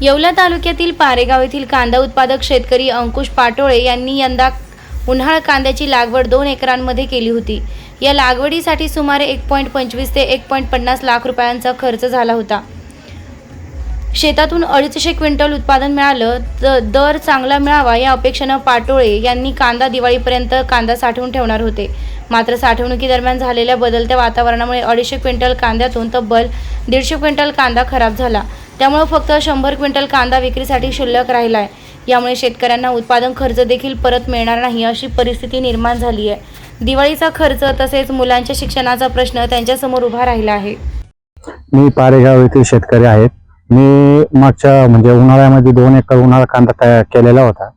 येवला तालुक्यातील पारेगाव येथील कांदा उत्पादक शेतकरी अंकुश पाटोळे यांनी यंदा उन्हाळ कांद्याची लागवड दोन एकरांमध्ये केली होती. या लागवडीसाठी सुमारे एक पॉईंट पंचवीस ते एक पॉईंट पन्नास लाख रुपयांचा खर्च झाला होता. शेतातून अडीचशे क्विंटल उत्पादन मिळालं तर दर चांगला मिळावा या अपेक्षेनं पाटोळे यांनी कांदा दिवाळीपर्यंत कांदा साठवून ठेवणार होते. मात्र साठवणुकीदरम्यान झालेल्या बदलत्या वातावरणामुळे अडीचशे क्विंटल कांद्यातून तब्बल दीडशे क्विंटल कांदा खराब झाला. त्यामुळे फक्त शंभर क्विंटल कांदा विक्रीसाठी शिल्लक राहिला आहे यामुळे शेतकऱ्यांना उत्पादन खर्च देखील परत मिळणार नाही अशी परिस्थिती निर्माण झाली आहे. दिवाळीचा खर्च तसेच मुलांच्या शिक्षणाचा प्रश्न त्यांच्यासमोर उभा राहिला आहे. मी पारेगाव येथील शेतकरी आहेत. मी मागच्या म्हणजे उन्हाळ्यामध्ये दोन एकर उन्हाळा कांदा तयार केलेला होता.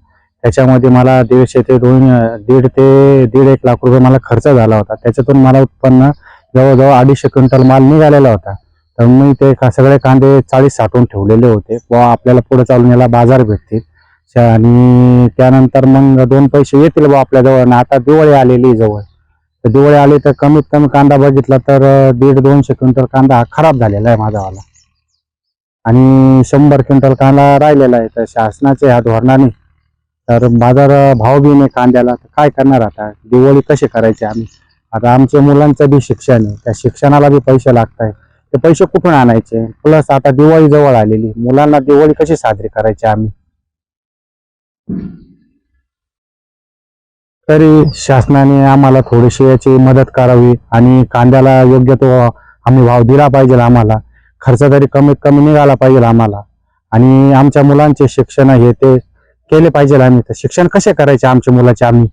त्याच्यामध्ये मला दीडशे ते दोन दीड ते दीड एक लाख रुपये मला खर्च झाला होता. त्याच्यातून मला उत्पन्न जवळजवळ अडीचशे क्विंटल माल निघालेला होता. तर मी ते का- सगळे कांदे चाळीस साठवून ठेवलेले होते व आपल्याला पुढे चालून याला बाजार भेटतील. आणि त्यानंतर मग दोन पैसे येतील बा आपल्याजवळ. आणि आता दिवाळी आलेली आहे जवळ. तर दिवाळी आली तर कमीत कमी कांदा बघितला तर दीड दोनशे क्विंटल कांदा हा खराब झालेला आहे माझावाला आणि शंभर क्विंटल कांदा राहिलेला आहे. तर शासनाच्या ह्या धोरणाने तर बाजार भाव बी नाही कांद्याला. तर काय करणार आता? दिवाळी कशी करायची आम्ही? आता आमच्या मुलांचं बी शिक्षण आहे. त्या शिक्षणाला बी पैसे लागत आहे ते पैसे कुठून आणायचे? प्लस आता दिवाळी जवळ आलेली. मुलांना दिवाळी कशी साजरी करायची आम्ही? तरी शासनाने आम्हाला थोडीशी याची मदत करावी आणि कांद्याला योग्य तो आम्ही भाव दिला पाहिजे आम्हाला. खर्च तरी कमीत कमी निघाला पाहिजे आम्हाला. आणि आमच्या मुलांचे शिक्षण हे ते केले पाहिजे आम्ही तर. शिक्षण कसे करायचे आमच्या मुलाचे आम्ही?